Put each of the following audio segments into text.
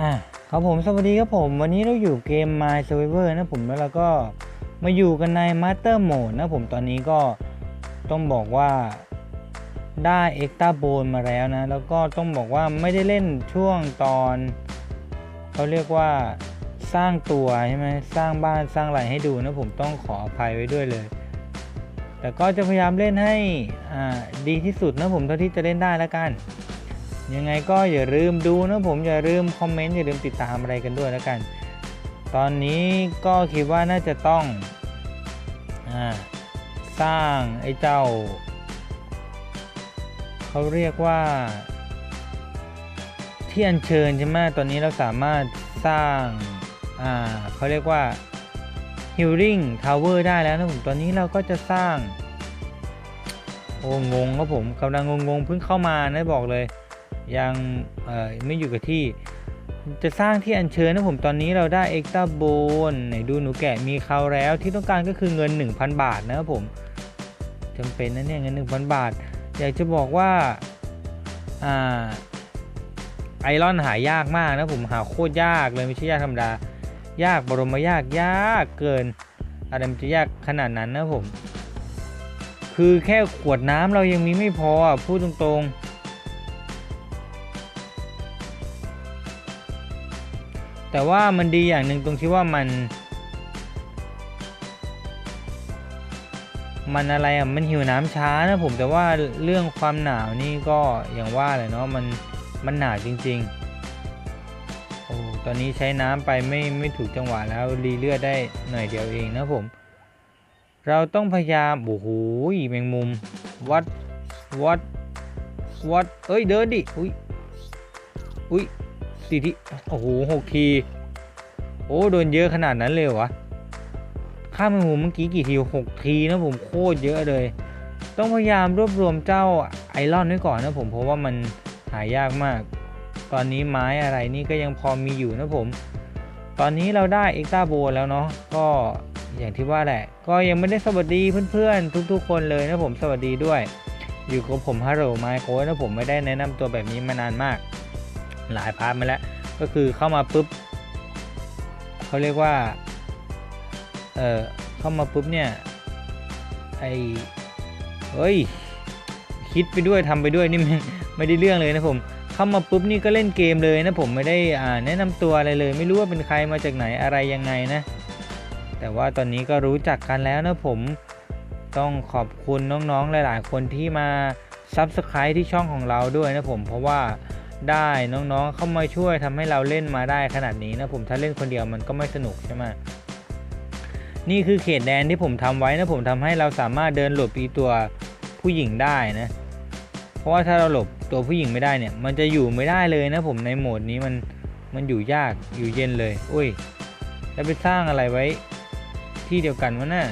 อะครับผมสวัสดีครับผม วันนี้เราอยู่เกม My Survivor นะผมแล้วเราก็มาอยู่กันใน Master Mode นะผมตอนนี้ก็ต้องบอกว่าได้เอ็กต a าโบนมาแล้วนะ แล้วก็ต้องบอกว่าไม่ได้เล่นช่วงตอนเขาเรียกว่าสร้างตัวใช่ไหมสร้างบ้านสร้างอะไรให้ดูนะผมต้องขออภัยไว้ด้วยเลย แต่ก็จะพยายามเล่นให้ดีที่สุดนะผมเท่าที่จะเล่นได้แล้วกัน ยังไงก็อย่าลืมดูนะผมอย่าลืมคอมเมนต์อย่าลืมติดตามอะไรกันด้วยแล้วกัน ตอนนี้ก็คิดว่าน่าจะต้องอสร้างไอ้เจ้า เขาเรียกว่า ที่อัญเชิญใช่ไหมตอนนี้เราสามารถสร้างอ่าเขาเรียกว่า Healing Tower ได้แล้วนะผมตอนนี้เราก็จะสร้าง โอ้งงครับผมกำลังงงๆเพิ่งเข้ามานะบอกเลย ยังไม่อยู่กับที่ จะสร้างที่อัญเชิญนะผมตอนนี้เราได้เอ็กตาโบนไหนดูหนูแกะมีเขาแล้วที่ต้องการก็คือเงิน 1,000 บาทนะครับผมจำเป็นนะเนี่ยเงิน 1,000 บาท อยากจะบอกว่าอ่าไอรอนหายากมากนะผมหาโคตรยากเลยไม่ใช่ยากธรรมดายากบรมยากยากเกินอะไรมันจะยากขนาดนั้นนะผม คือแค่ขวดน้ำเรายังมีไม่พอพูดตรงๆ แต่ว่ามันดีอย่างหนึ่งตรงที่ว่ามัน มันอะไรอะมันหิวน้ำช้านะผมแต่ว่าเรื่องความหนาวนี่ก็อย่างว่าแหละเนาะมันมันหนาวจริง ๆ โอ้ตอนนี้ใช้น้ำไปไม่ไม่ถูกจังหวะแล้วรีเลือดได้หน่อยเดียวเองนะผม เราต้องพยายามโอ้โหแมงมุมวัดวัดวัดเอ้ยเดินดิอุ้ยอุ้ย สี่ทีโอ้โหหกที โอ้โดนเยอะขนาดนั้นเลยวะข้ามหูเมื่อกี้กี่ทีหกทีนะผมโคตรเยอะเลย ต้องพยายามรวบรวมเจ้าไอรอนไว้ก่อนนะผมเพราะว่ามันหายากมาก ตอนนี้ไม้อะไรนี่ก็ยังพอมีอยู่นะผม ตอนนี้เราได้เอ็กตาโบแล้วเนาะก็อย่างที่ว่าแหละ ก็ยังไม่ได้สวัสดีเพื่อนๆ ทุกๆ คนเลยนะผมสวัสดีด้วย อยู่กับผมฮัลโหลไมโครนะผมไม่ได้แนะนำตัวแบบนี้มานานมาก หลายพาร์ทมาแล้ว ก็คือเข้ามาปุ๊บเขาเรียกว่า เออเข้ามาปุ๊บเนี่ย ไอเฮ้ย คิดไปด้วยทำไปด้วยนี่ไม่ไม่ได้เรื่องเลยนะผม เข้ามาปุ๊บนี่ก็เล่นเกมเลยนะผมไม่ได้อ่าแนะนำตัวอะไรเลย ไม่รู้ว่าเป็นใครมาจากไหนอะไรยังไงนะ แต่ว่าตอนนี้ก็รู้จักกันแล้วนะผมต้องขอบคุณน้องๆหลาย ๆ คนที่มา Subscribe ที่ช่องของเราด้วยนะผม เพราะว่า ได้น้องๆ เข้ามาช่วยทำให้เราเล่นมาได้ขนาดนี้นะผมถ้าเล่นคนเดียวมันก็ไม่สนุกใช่ไหมนี่คือเขตแดนที่ผมทำไว้นะผมทำให้เราสามารถเดินหลบอีตัวผู้หญิงได้นะ เพราะว่าถ้าเราหลบตัวผู้หญิงไม่ได้เนี่ย มันจะอยู่ไม่ได้เลยนะผมในโหมดนี้มันมันอยู่ยากอยู่เย็นเลยอุ้ย แล้วไปสร้างอะไรไว้ที่เดียวกันวะน่ะ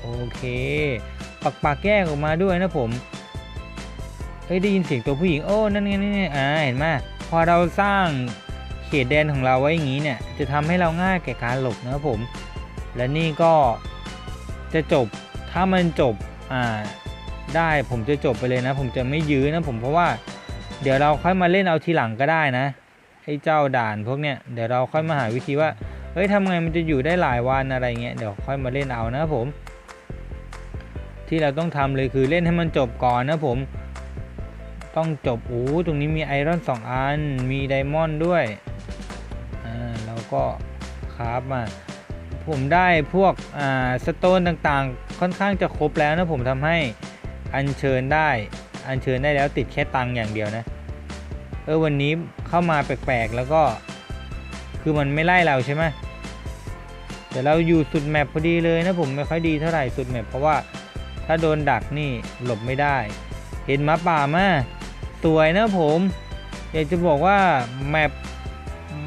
โอเค ปักปากแก้ออกมาด้วยนะผม เฮ้ยได้ยินเสียงตัวผู้หญิงโอ้นั่นไงนี่อ่าเห็นไหมพอเราสร้างเขตแดนของเราไว้อย่างนี้เนี่ยจะทำให้เราง่ายแก่การหลบนะครับผม และนี่ก็จะจบถ้ามันจบอ่าได้ผมจะจบไปเลยนะ ผมจะไม่ยื้อนะผมเพราะว่า เดี๋ยวเราค่อยมาเล่นเอาทีหลังก็ได้นะไอ้เจ้าด่านพวกเนี้ยเดี๋ยวเราค่อยมาหาวิธีว่าเฮ้ยทำไงมันจะอยู่ได้หลายวันอะไรเงี้ยเดี๋ยวค่อยมาเล่นเอานะผม ที่เราต้องทำเลยคือเล่นให้มันจบก่อนนะผม ต้องจบโอ้ตรงนี้มีไอรอนสองอัน มีไดมอนด์ด้วยอ่าเราก็คราฟมาผมได้พวกอ่าสโตนต่างๆ ค่อนข้างจะครบแล้วนะผมทำให้อัญเชิญได้ อัญเชิญได้แล้วติดแค่ตังอย่างเดียวนะเออวันนี้เข้ามาแปลกๆแล้วก็ คือมันไม่ไล่เราใช่ไหมแต่เราอยู่สุดแมปพอดีเลยนะผมไม่ค่อยดีเท่าไหร่สุดแมปเพราะว่าถ้าโดนดักนี่หลบไม่ได้ เห็นหมาป่ามา สวยนะผม อยากจะบอกว่าแมป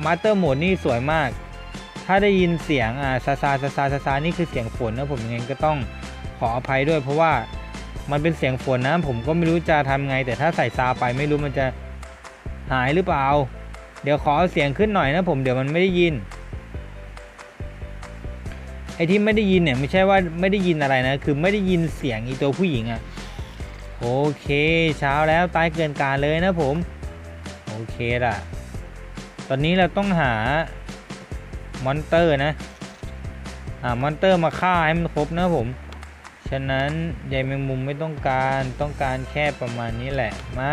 มาสเตอร์โหมดนี่สวยมาก ถ้าได้ยินเสียงอ่าซาซาซาซาซาซานี่คือเสียงฝนนะผมยังไงก็ต้องขออภัยด้วย เพราะว่ามันเป็นเสียงฝนนะผมก็ไม่รู้จะทำไง แต่ถ้าใส่ซาไปไม่รู้มันจะหายหรือเปล่า เดี๋ยวขอเอาเสียงขึ้นหน่อยนะผมเดี๋ยวมันไม่ได้ยินไอ้ที่ไม่ได้ยินเนี่ยไม่ใช่ว่าไม่ได้ยินอะไรนะ คือไม่ได้ยินเสียงอีตัวผู้หญิงอะ โอเคเช้าแล้วตายเกินการเลยนะผม โอเคล่ะ ตอนนี้เราต้องหามอนเตอร์นะหามอนเตอร์มาฆ่าให้มันครบนะผม ฉะนั้นใยแมงมุมไม่ต้องการต้องการแค่ประมาณนี้แหละมา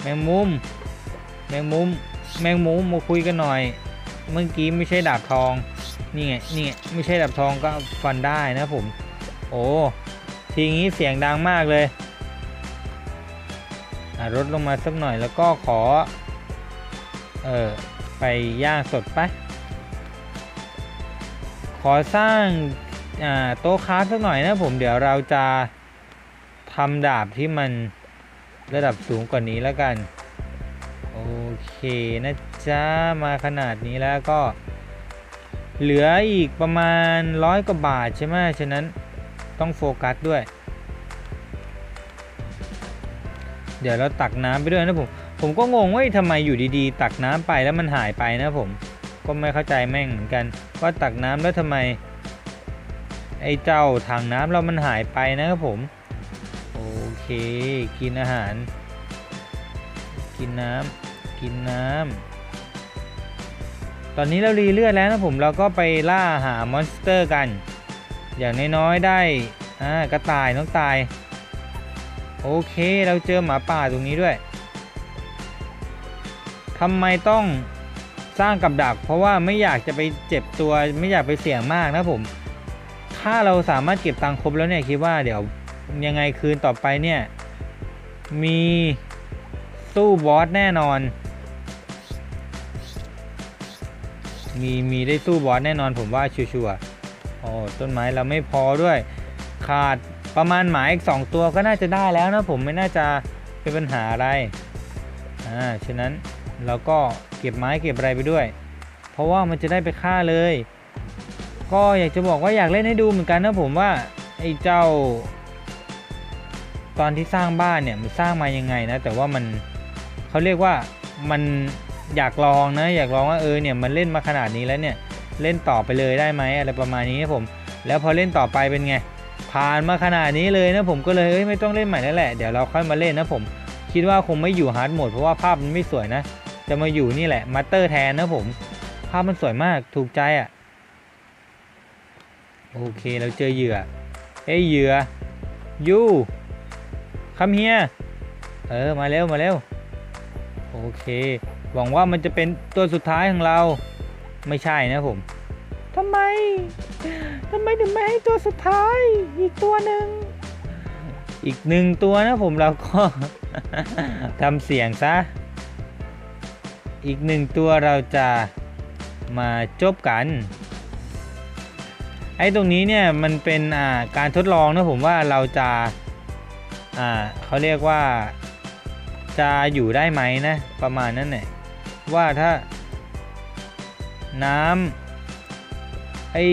แมงมุม แมงมุม แมงมุมมาคุยกันหน่อย เมื่อกี้ไม่ใช่ดาบทองนี่ไงนี่ไงไม่ใช่ดาบทองก็ฟันได้นะผม โอ้ทีนี้เสียงดังมากเลย ลดลงมาสักหน่อยแล้วก็ขอ เออไปย่างสดไป ขอสร้างาโต๊ะค้าสักหน่อยนะผมเดี๋ยวเราจะทำดาบที่มันระดับสูงกว่านี้แล้วกัน โอเคนะจ๊ะ มาขนาดนี้แล้วก็ เหลืออีกประมาณร้อยกว่าบาทใช่ไหมฉะนั้นต้องโฟกัสด้วย ดี๋ยวเราตักน้ำไปด้วยนะผม ผมก็งงว่าทำไมอยู่ดีๆ ตักน้ำไปแล้วมันหายไปนะผม ก็ไม่เข้าใจแม่งเหมือนกัน ว่าตักน้ำแล้วทำไม ไอ้เจ้าถังน้ำเรามันหายไปนะครับผม โอเค กินอาหาร กินน้ำกินน้ำตอนนี้เรารีเลือดแล้วนะผม เราก็ไปล่าหามอนสเตอร์กัน อย่างน้อยๆได้ อ่ากระต่ายน้องตาย โอเคเราเจอหมาป่าตรงนี้ด้วยทำไมต้องสร้างกับดัก เพราะว่าไม่อยากจะไปเจ็บตัวไม่อยากไปเสี่ยงมากนะผม ถ้าเราสามารถเก็บตังค์ครบแล้วเนี่ยคิดว่าเดี๋ยวยังไงคืนต่อไปเนี่ยมีสู้บอสแน่นอน มีมีได้สู้บอสแน่นอนผมว่าชัวร์ๆโอ้ต้นไม้เราไม่พอด้วย ขาด ประมาณหมาอีก 2 ตัวก็น่าจะได้แล้วนะผมไม่น่าจะเป็นปัญหาอะไรอ่าฉะนั้นเราก็เก็บไม้เก็บอะไรไปด้วย เพราะว่ามันจะได้ไปฆ่าเลย ก็อยากจะบอกว่าอยากเล่นให้ดูเหมือนกันนะผมว่าไอ้เจ้า ตอนที่สร้างบ้านเนี่ยมันสร้างมายังไงนะ แต่ว่ามันเขาเรียกว่ามันอยากลองนะ อยากลองว่าเออเนี่ยมันเล่นมาขนาดนี้แล้วเนี่ยเล่นต่อไปเลยได้ไหมอะไรประมาณนี้นะผม แล้วพอเล่นต่อไปเป็นไง ผ่านมาขนาดนี้เลยนะผมก็เลยเอ้ยไม่ต้องเล่นใหม่แล้วแหละเดี๋ยวเราค่อยมาเล่นนะผมคิดว่าคงไม่อยู่ฮาร์ดโหมดเพราะว่าภาพมันไม่สวยนะ จะมาอยู่นี่แหละมาสเตอร์แทนนะผม ภาพมันสวยมากถูกใจอะ่ะโอเคเราเจอเหยื่อเฮ้ยเหยื่อยูคัมเฮียเออมาเร็วมาเร็วโอเค หวังว่ามันจะเป็นตัวสุดท้ายของเราไม่ใช่นะผม ทำไม ทำไมถึงไม่ให้ตัวสุดท้าย อีกตัวหนึ่ง อีกหนึ่งตัวนะผมเราก็ ทำเสียงซะ อีกหนึ่งตัวเราจะมาจบกัน ไอ้ตรงนี้เนี่ยมันเป็นการทดลองนะผมว่าเราจะาเขาเรียกว่าจะอยู่ได้ไหมนะ ประมาณนั้นเนี่ยว่าถ้าน้ำ ไอ้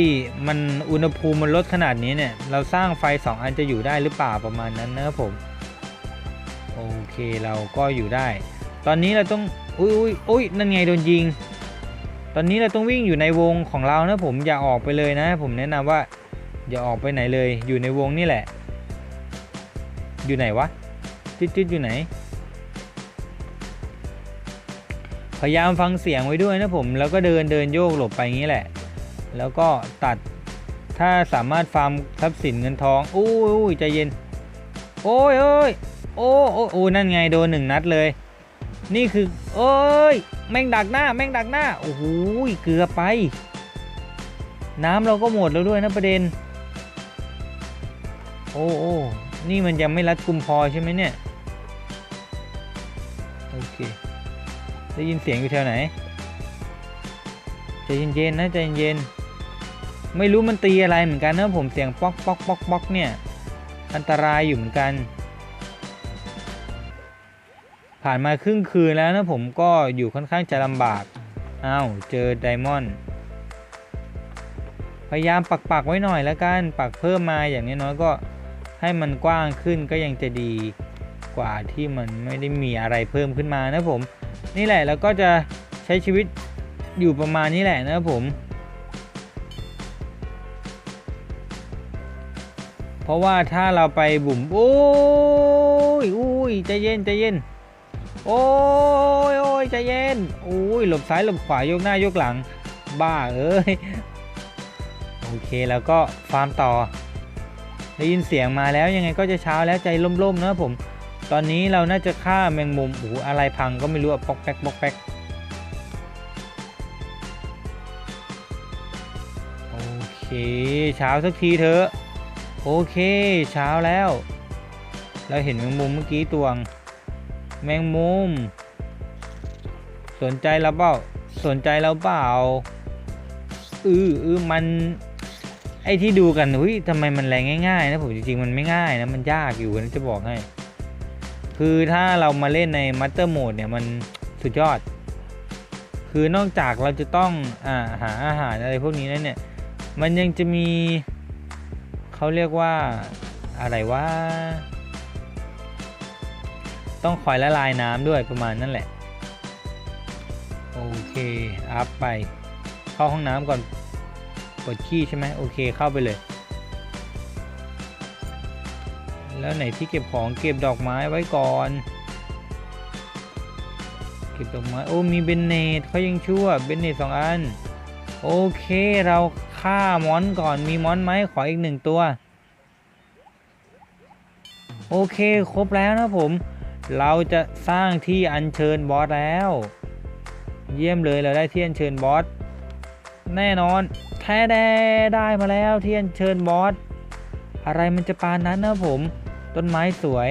มันอุณหภูมิมันลดขนาดนี้เนี่ย เราสร้างไฟ 2 อันจะอยู่ได้หรือเปล่าประมาณนั้นนะครับผม โอเคเราก็อยู่ได้ ตอนนี้เราต้อง อุ้ยอุ้ยอุ้ยนั่นไงโดนยิง ตอนนี้เราต้องวิ่งอยู่ในวงของเรานะผมอย่าออกไปเลยนะ ผมแนะนำว่า อย่าออกไปไหนเลย อยู่ในวงนี่แหละ อยู่ไหนวะจิ๊ดจิ๊ดอยู่ไหนพยายามฟังเสียงไว้ด้วยนะผม แล้วก็เดินเดินโยกหลบไปงี้แหละ แล้วก็ตัดถ้าสามารถฟาร์มทรัพย์สินเงินทองอุ้ยใจเย็น โอ้ยโอ้ยโอ้โอ้โอ้นั่นไงโดนหนึ่งนัดเลย นี่คือเอ้ยแม่งดักหน้า แม่งดักหน้า โอ้โหเกือไป น้ำเราก็หมดแล้วด้วยนะประเด็น โอ้โอ้นี่มันยังไม่รัดกุมพอใช่ไหมเนี่ย โอเค ได้ยินเสียงอยู่แถวไหนใจเย็นๆนะใจเย็นๆ ไม่รู้มันตีอะไรเหมือนกันนะผมเสียงป๊อกป๊อกป๊อกป๊อกเนี่ย อันตรายอยู่เหมือนกัน ผ่านมาครึ่งคืนแล้วนะผมก็อยู่ค่อนข้างจะลำบากอ้าวเจอไดมอนด์พยายามปักปักไว้หน่อยแล้วกัน ปักเพิ่มมาอย่างน้อยๆก็ให้มันกว้างขึ้นก็ยังจะดีกว่าที่มันไม่ได้มีอะไรเพิ่มขึ้นมานะผม นี่แหละแล้วก็จะใช้ชีวิตอยู่ประมาณนี้แหละนะผม เพราะว่าถ้าเราไปบุ่มโอ้ยอุ้ยใจเย็นใจเย็น โอ้ยโอ้ยใจเย็นโอ้ยหลบซ้ายหลบขวายกหน้ายกหลัง บ้าเอ้ยโอเคแล้วก็ฟาร์มต่อ ได้ยินเสียงมาแล้วยังไงก็จะเช้าแล้วใจล่มๆนะผม ตอนนี้เราน่าจะฆ่าแมงมุมโอ้อะไรพังก็ไม่รู้อะปอกแป๊กปอกแป๊กโอเคเช้าสักทีเถอะ โอเค เช้าแล้ว เราเห็นแมงมุมเมื่อกี้ตวง แมงมุม สนใจเราเปล่า สนใจเราเปล่า อืออือมัน ไอที่ดูกันเฮ้ยทำไมมันแรงง่ายๆนะผมจริงๆมันไม่ง่ายนะ มันยากอยู่นะจะบอกให้ คือถ้าเรามาเล่นในมัตเตอร์โหมดเนี่ยมันสุดยอด คือนอกจากเราจะต้องอาหาอาหารอะไรพวกนี้แล้วเนี่ย มันยังจะมี เขาเรียกว่าอะไรว่าต้องคอยละลายน้ำด้วยประมาณนั่นแหละ โอเคอัพไป เข้าห้องน้ำก่อนปวดขี้ใช่ไหมโอเคเข้าไปเลย แล้วไหนที่เก็บของเก็บดอกไม้ไว้ก่อน เก็บดอกไม้โอ้มีเบนเนตเขายังชั่วเบนเนตสองอัน โอเคเรา ฆ่ามอนก่อนมีมอนไหมขออีกหนึ่งตัว โอเคครบแล้วนะผม เราจะสร้างที่อัญเชิญบอสแล้ว เยี่ยมเลยเราได้ที่อัญเชิญบอสแน่นอนแท้แดได้มาแล้วที่อัญเชิญบอสอะไรมันจะปานนั้นนะผม ต้นไม้สวย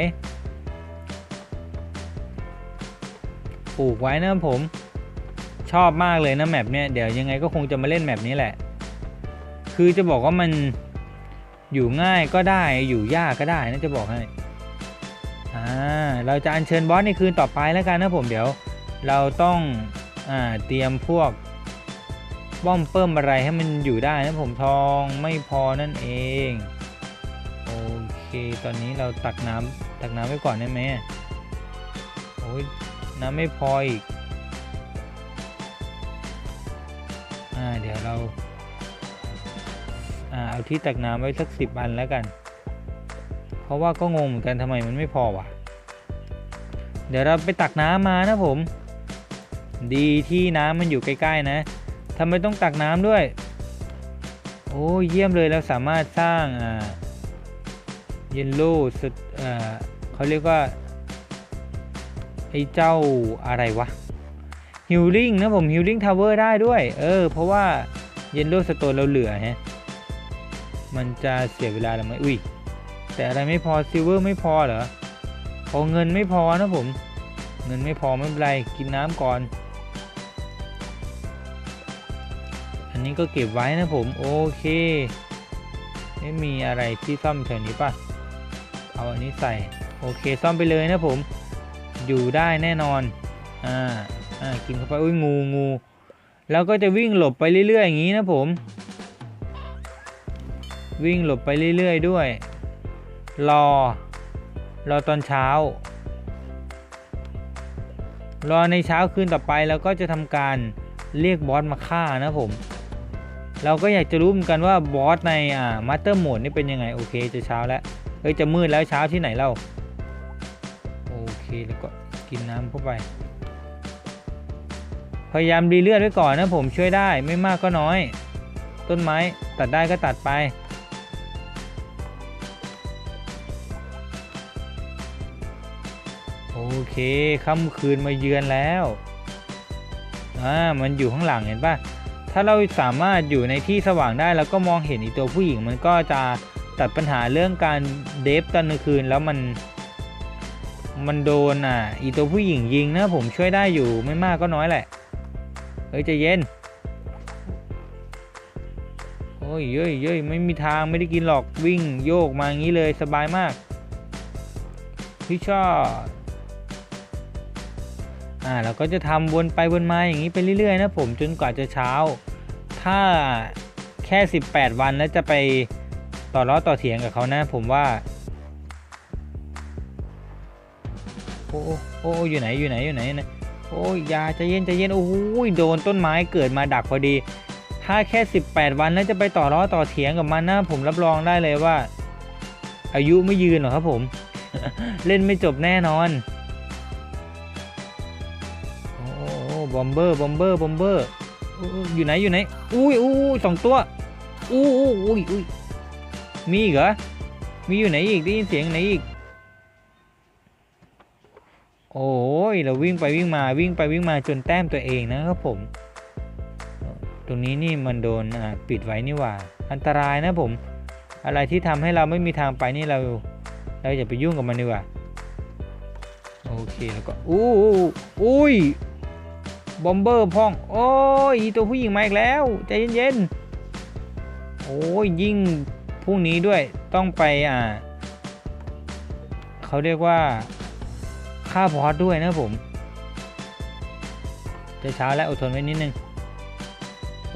ปลูกไว้นะผมชอบมากเลยนะแมปเนี่ยเดี๋ยวยังไงก็คงจะมาเล่นแมปนี้แหละ คือจะบอกว่ามันอยู่ง่ายก็ได้อยู่ยากก็ได้นะจะบอกให้อ่าเราจะอัญเชิญบอสในคืนต่อไปแล้วกันนะผมเดี๋ยว เราต้องอ่าเตรียมพวกบ้อมเพิ่มอะไรให้มันอยู่ได้นะผมทองไม่พอนั่นเองโอเคตอนนี้เราตักน้ำตักน้ำไว้ก่อนได้ไหมโอ้ยน้ำไม่พออีกอ่าเดี๋ยวเรา อ่าเอาที่ตักน้ำไว้สักสิบอันแล้วกัน เพราะว่าก็งงเหมือนกันทำไมมันไม่พอวะเดี๋ยวเราไปตักน้ำมานะผม ดีที่น้ำมันอยู่ใกล้ๆนะทำไมต้องตักน้ำด้วย โอ้เยี่ยมเลยเราสามารถสร้างอ่าเยนโล่สุดอ่าเขาเรียกว่าไอ้เจ้าอะไรวะฮิลลิ่งนะผมฮิลลิ่งทาวเวอร์ได้ด้วย เออ เพราะว่าเยนโล่สโตนเราเหลือฮะ มันจะเสียเวลาหรือไม่อุ้ยแต่อะไรไม่พอซิลเวอร์ไม่พอเหรอพอเงินไม่พอนะผม เงินไม่พอไม่เป็นไรกินน้ำก่อน อันนี้ก็เก็บไว้นะผมโอเคไม่มีอะไรที่ซ่อมแถวนี้ป่ะเอาอันนี้ใส่โอเคซ่อมไปเลยนะผม อยู่ได้แน่นอนอ่าอ่ากินเข้าไปอุ้ยงูงูแล้วก็จะวิ่งหลบไปเรื่อยๆอย่างนี้นะผม วิ่งหลบไปเรื่อยๆด้วย รอ รอตอนเช้า รอในเช้าคืนต่อไปแล้วก็จะทำการเรียกบอสมาฆ่านะผม เราก็อยากจะรู้เหมือนกันว่าบอสในอ่ามาสเตอร์โหมดนี่เป็นยังไง โอเคจะเช้าแล้วเฮ้ยจะมืดแล้วเช้าที่ไหนเล่าโอเคแล้วก็กินน้ำเข้าไป พยายามรีเลือดไว้ก่อนนะผมช่วยได้ไม่มากก็น้อย ต้นไม้ตัดได้ก็ตัดไป เคค่ำคืนมาเยือนแล้วอ่ามันอยู่ข้างหลังเห็นปะถ้าเราสามารถอยู่ในที่สว่างได้แล้วก็มองเห็นอีตัวผู้หญิง มันก็จะตัดปัญหาเรื่องการเดฟตอนกลางคืนแล้วมันมันโดนอะอีตัวผู้หญิงยิงนะผมช่วยได้อยู่ไม่มากก็น้อยแหละ เฮ้ยใจเย็น โอ้ยเย้ยเย้ยไม่มีทางไม่ได้กินหรอกวิ่งโยกมาอย่างนี้เลยสบายมากพี่ชอบ อ่าเราก็จะทำวนไปวนมาอย่างนี้ไปเรื่อยๆนะผมจนกว่าจะเช้า ถ้าแค่ 18 วันแล้วจะไปต่อล้อต่อเถียงกับเขานะผมว่า โอ้โอ้โอ้อยู่ไหนอยู่ไหนอยู่ไหนนะโอ้ยยาใจเย็นใจเย็นโอ้ยโดนต้นไม้เกิดมาดักพอดี ถ้าแค่ 18 วันแล้วจะไปต่อล้อต่อเถียงกับมันนะผมรับรองได้เลยว่า อายุไม่ยืนหรอกครับผม เล่นไม่จบแน่นอน บอมเบอร์บอมเบอร์บอมเบอร์อยู่ไหนอยู่ไหนอุ้ยอุ้ยสองตัวอู้อู้อุ้ยอุ้ยมีอีกเหรอมีอยู่ไหนอีกได้ยินเสียงไหนอีกโอ้ยเราวิ่งไปวิ่งมาวิ่งไปวิ่งมาจนแต้มตัวเองนะครับผม ตรงนี้นี่มันโดนปิดไว้นี่ว่า อันตรายนะผม อะไรที่ทำให้เราไม่มีทางไปนี่เรา เราอย่าไปยุ่งกับมันดีกว่าโอเคแล้วก็อู้อู้อุ้ย บอมเบอร์พ่อง โอ้ยอีตัวผู้หญิงมาอีกแล้ว ใจเย็นๆ โอ้ยยิ่งพรุ่งนี้ด้วยต้องไปอ่าเขาเรียกว่าค่าบอสด้วยนะผม จะช้าแล้วอดทนไว้นิดนึง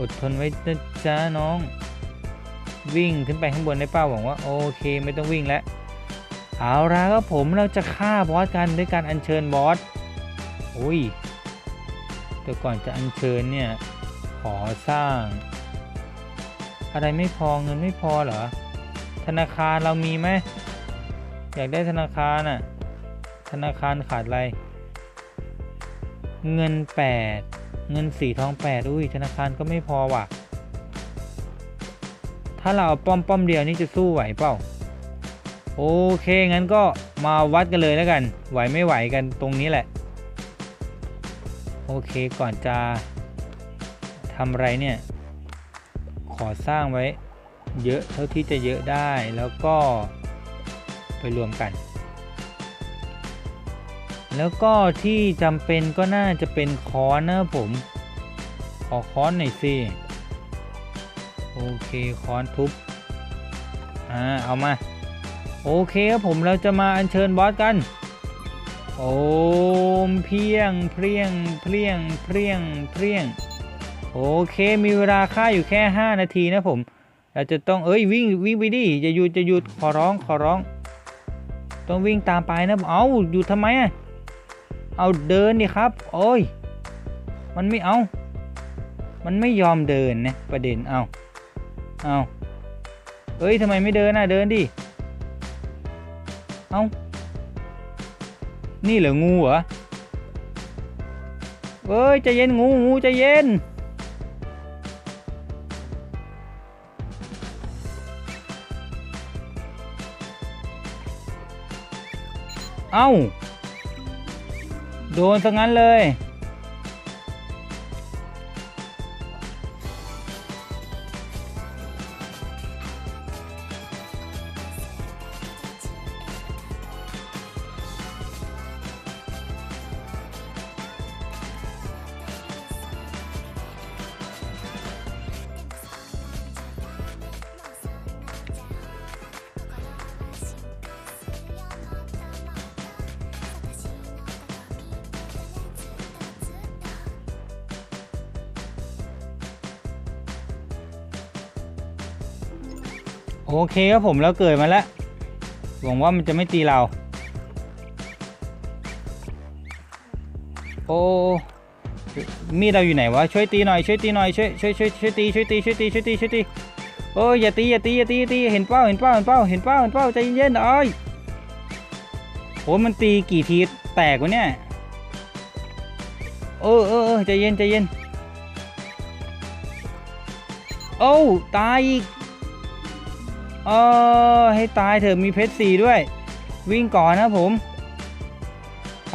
อดทนไว้นะจ๊ะน้อง วิ่งขึ้นไปข้างบนได้เป้าหวังว่าโอเคไม่ต้องวิ่งแล้วเอาละครับผมเราจะฆ่าบอสกันด้วยการอัญเชิญบอสอุ้ย แต่ก่อนจะอัญเชิญเนี่ยขอสร้าง อะไรไม่พอเงินไม่พอเหรอ ธนาคารเรามีไหมอยากได้ธนาคารน่ะธนาคารขาดอะไร เงิน 8 เงินสีทอง 8 อุ้ยธนาคารก็ไม่พอว่ะ ถ้าเราเอาป้อมป้อมเดียวนี่จะสู้ไหวเปล่า โอเคงั้นก็มาวัดกันเลยแล้วกัน ไหวไม่ไหวกันตรงนี้แหละ โอเคก่อนจะทำอะไรเนี่ย ขอสร้างไว้เยอะเท่าที่จะเยอะได้แล้วก็ไปรวมกัน แล้วก็ที่จำเป็นก็น่าจะเป็นค้อนนะผม ขอค้อนหน่อยสิ โอเคค้อนทุบ อ่า เอามา โอเคครับผมเราจะมาอัญเชิญบอสกัน โอมเพียงเพียงเพียงเพียงเพียงโอเคมีเวลาค่าอยู่แค่ 5 นาทีนะผม เราจะต้องเอ้ยวิ่งวิ่งไปดิอย่าหยุดจะหยุดขอร้องขอร้อง ต้องวิ่งตามไปนะเอาหยุดทำไมอะเอาเดินดิครับ โอ้ย มันไม่เอา มันไม่ยอมเดินนะประเด็นเอาเอาเอ้ยทำไมไม่เดินน่ะเดินดิเอา นี่เหรองูเหรอเอ้ยใจเย็นงูงูใจเย็น เอ้า โดนซะงั้นเลย โอเคครับผมแล้วเกิดมาแล้ว หวังว่ามันจะไม่ตีเรา โอ้มีดเราอยู่ไหนวะช่วยตีหน่อยช่วยตีหน่อยช่วยช่วยช่วยช่วยตีช่วยตีช่วยตีช่วยตีช่วยตีโอ้ยอย่าตีอย่าตีอย่าตีอย่าตีเห็นเป้าเห็นเป้าเห็นเป้าเห็นเป้าเห็นเป้าใจเย็นๆอ้ยโอ้มันตีกี่ทีแตกวะเนี่ยเออเออเออใจเย็นใจเย็นโอ้ตายอีก เออให้ตายเถอะมีเพชรสีด้วย วิ่งก่อนนะผม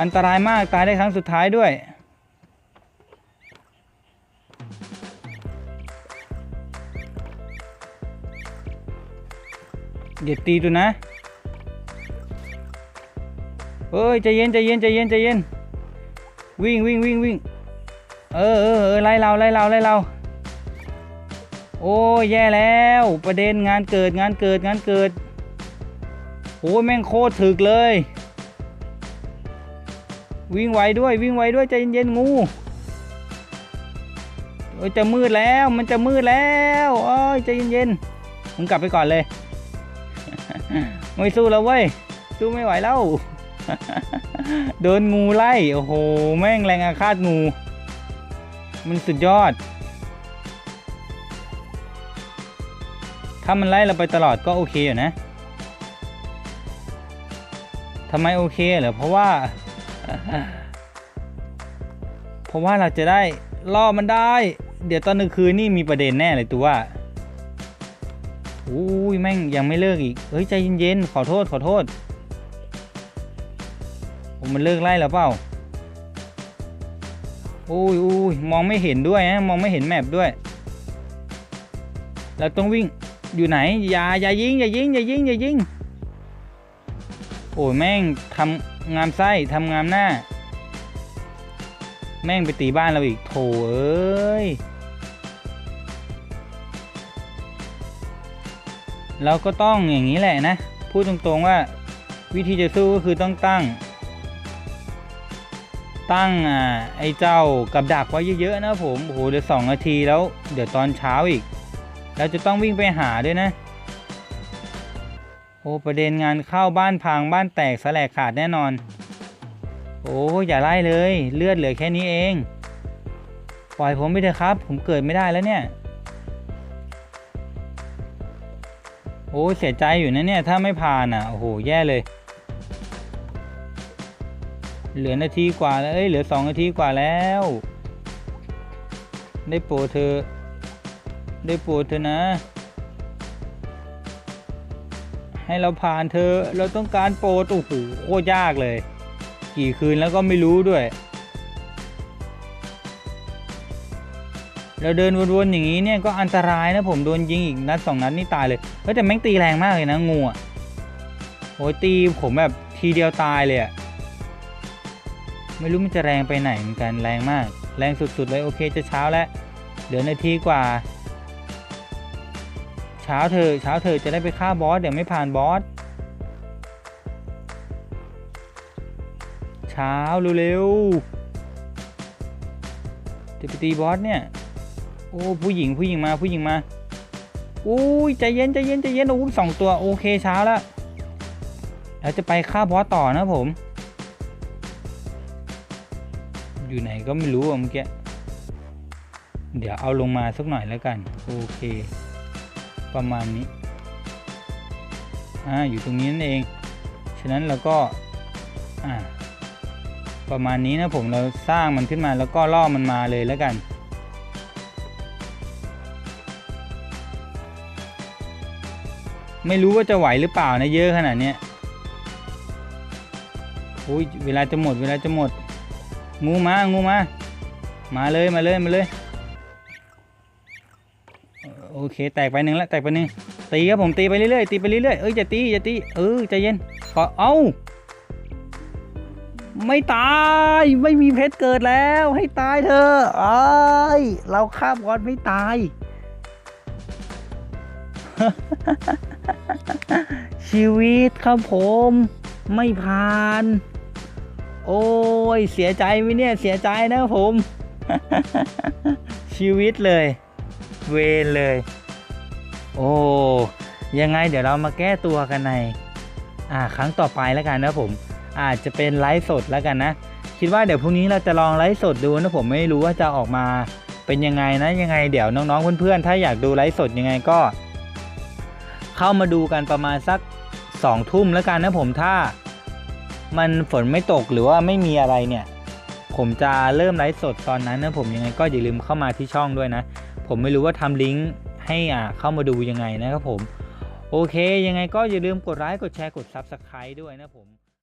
อันตรายมากตายได้ครั้งสุดท้ายด้วย เดี๋ยวตีดูนะเอ้ยใจเย็นใจเย็นใจเย็นใจเย็น วิ่งวิ่งวิ่งวิ่งเออเออเออไล่เราไล่เราไล่เรา โอ้ยแย่แล้ว ประเด็นงานเกิดงานเกิดงานเกิดโอ้ยแม่งโคตรถึกเลย วิ่งไวด้วยวิ่งไวด้วยใจเย็นๆงูโอ้ยจะมืดแล้วมันจะมืดแล้วโอ้ยใจเย็นๆมึงกลับไปก่อนเลยไม่สู้แล้วเว้ยสู้ไม่ไหวแล้วโดนงูไล่โอ้โหแม่งแรงอาฆาตงู มันสุดยอด ถ้ามันไล่เราไปตลอดก็โอเคอยู่นะทำไมโอเคเหรอเพราะว่า เพราะว่าเราจะได้ล่อมันได้ เดี๋ยวตอนกลางคืนนี่มีประเด็นแน่เลยตัวว่าอุ้ยแม่งยังไม่เลิกอีก เฮ้ยใจเย็นๆขอโทษขอโทษผมมันเลิกไล่แล้วเปล่าอุ้ยอุ้ยมองไม่เห็นด้วยนะมองไม่เห็นแมปด้วย เราต้องวิ่ง อยู่ไหนอย่าอย่ายิงอย่ายิงอย่ายิงอย่ายิงโอ้ยแม่งทำงามไส้ทำงามหน้า แม่งไปตีบ้านเราอีกโถเอ้ยเราก็ต้องอย่างนี้แหละนะ พูดตรงๆว่าวิธีจะสู้ก็คือต้องตั้ง ตั้งอ่าไอ้เจ้ากับดักไว้เยอะๆนะผมโอ้โหเดี๋ยวสองนาทีแล้ว เดี๋ยวตอนเช้าอีก เราจะต้องวิ่งไปหาด้วยนะ โอ้ประเด็นงานเข้าบ้านพังบ้านแตกสแลกขาดแน่นอน โอ้อย่าไล่เลยเลือดเหลือแค่นี้เอง ปล่อยผมไปเถอะครับ ผมเกิดไม่ได้แล้วเนี่ย โอ้เสียใจอยู่นะเนี่ยถ้าไม่ผ่านอะโอ้โหแย่เลย เหลือนาทีกว่าแล้วเอ้ยเหลือสองนาทีกว่าแล้ว ได้โปรเธอ ได้โปรดเธอะนะ ให้เราผ่านเธอเราต้องการโปรดโอ้โหโคตรยากเลย กี่คืนแล้วก็ไม่รู้ด้วย เราเดินวนๆอย่างนี้เนี่ยก็อันตรายนะผมโดนยิงอีกนัดสองนัดนี่ตายเลยเฮ้ยแต่แม่งตีแรงมากเลยนะงูอะโอ้ยตีผมแบบทีเดียวตายเลยอะไม่รู้มันจะแรงไปไหนเหมือนกันแรงมาก แรงสุดๆเลยโอเคจะเช้าแล้ว เหลือนาทีกว่า ช้าเธอเช้าเธอจะได้ไปฆ่าบอสเดี๋ยวไม่ผ่านบอสเช้าเร็วๆจะไปตีบอสเนี่ยโอ้ผู้หญิงผู้หญิงมาผู้หญิงมาอุ้ยใจเย็นใจเย็นใจเย็นโอ้ยสองตัวโอเคเช้าแล้วเราจะไปฆ่าบอสต่อนะผม อยู่ไหนก็ไม่รู้อะเมื่อกี้ เดี๋ยวเอาลงมาสักหน่อยแล้วกัน โอเค ประมาณนี้อ่าอยู่ตรงนี้นั่นเอง ฉะนั้นเราก็อ่าประมาณนี้นะผมเราสร้างมันขึ้นมาแล้วก็ล่อมันมาเลยแล้วกันไม่รู้ว่าจะไหวหรือเปล่านะเยอะขนาดนี้ยโอ้ยเวลาจะหมดเวลาจะหมด งูมางูมา มาเลยมาเลยมาเลย เคแตกไปหนึ่งแล้วแตกไปหนึ่งตีครับผมตีไปเรื่อยๆตีไปเรื่อยๆเอ้ยอย่าตีอย่าตีเออใจเย็นขอเอาไม่ตายไม่มีเพชรเกิดแล้วให้ตายเถอะเอ้ยเราฆ่าบอสไม่ตาย ชีวิตครับผมไม่ผ่าน โอ้ยเสียใจไหมเนี่ยเสียใจนะผม ชีวิตเลย เวรเลย โอ้ยังไงเดี๋ยวเรามาแก้ตัวกันในอ่าครั้งต่อไปแล้วกันนะผม อาจจะเป็นไลฟ์สดแล้วกันนะ คิดว่าเดี๋ยวพรุ่งนี้เราจะลองไลฟ์สดดูนะผมไม่รู้ว่าจะออกมาเป็นยังไงนะยังไงเดี๋ยวน้องๆเพื่อนๆถ้าอยากดูไลฟ์สดยังไงก็ เข้ามาดูกันประมาณสักสองทุ่มแล้วกันนะผมถ้า มันฝนไม่ตกหรือว่าไม่มีอะไรเนี่ย ผมจะเริ่มไลฟ์สดตอนนั้นนะผมยังไงก็อย่าลืมเข้ามาที่ช่องด้วยนะ ผมไม่รู้ว่าทำลิงก์ให้อ่าเข้ามาดูยังไงนะครับผม โอเค ยังไงก็อย่าลืมกดไลค์กดแชร์กด Subscribe ด้วยนะผม